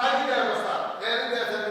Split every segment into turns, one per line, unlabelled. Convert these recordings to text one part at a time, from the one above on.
Saygıdeğer dostlar, değerli beyefendiler,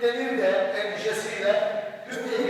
kilitlenir de endişesiyle üstelik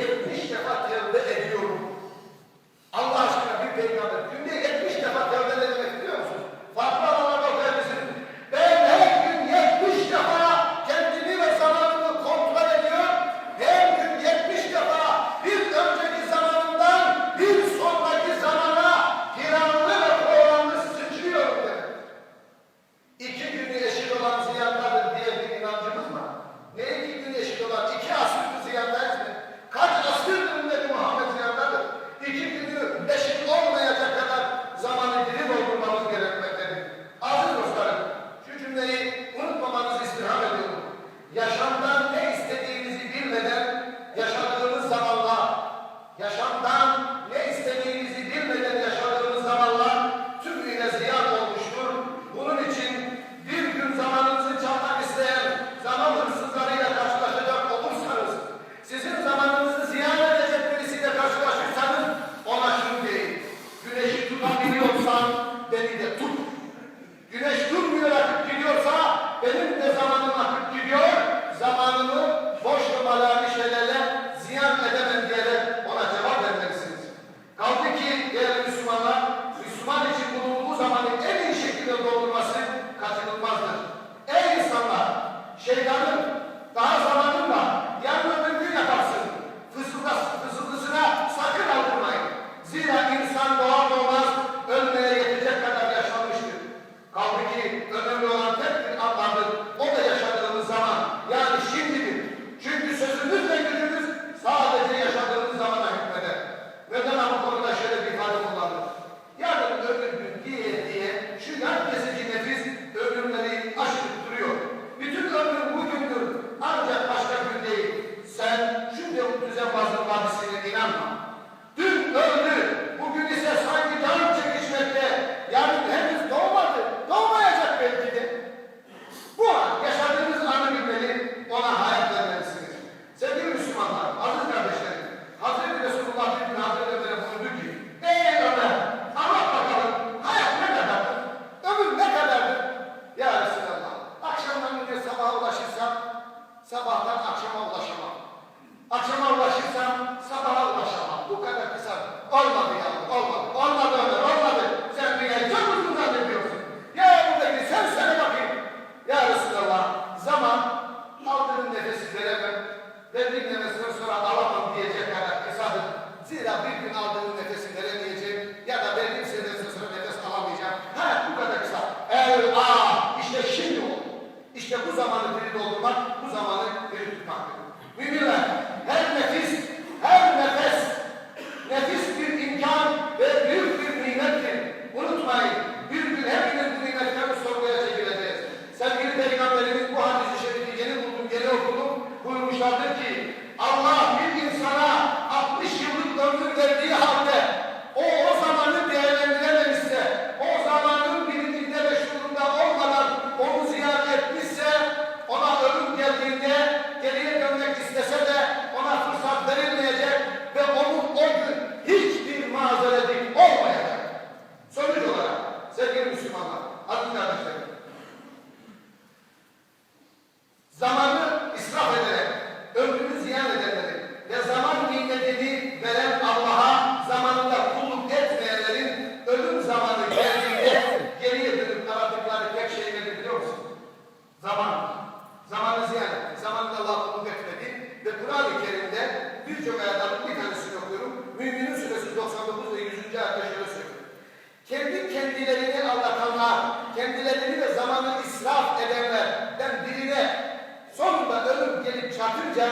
Önce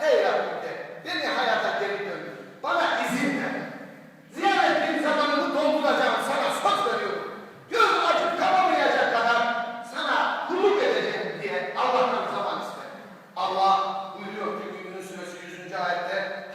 ey Rabbimde beni hayata geri döndür. Bana izin ver. Ziyaret ettiğim zamanımı dolduracağım sana söz veriyorum. Göz açıp kapamayacak kadar sana kulluk edeceğim diye Allah'tan zaman ister. Allah buyuruyor ki Yunus Suresi 100. ayette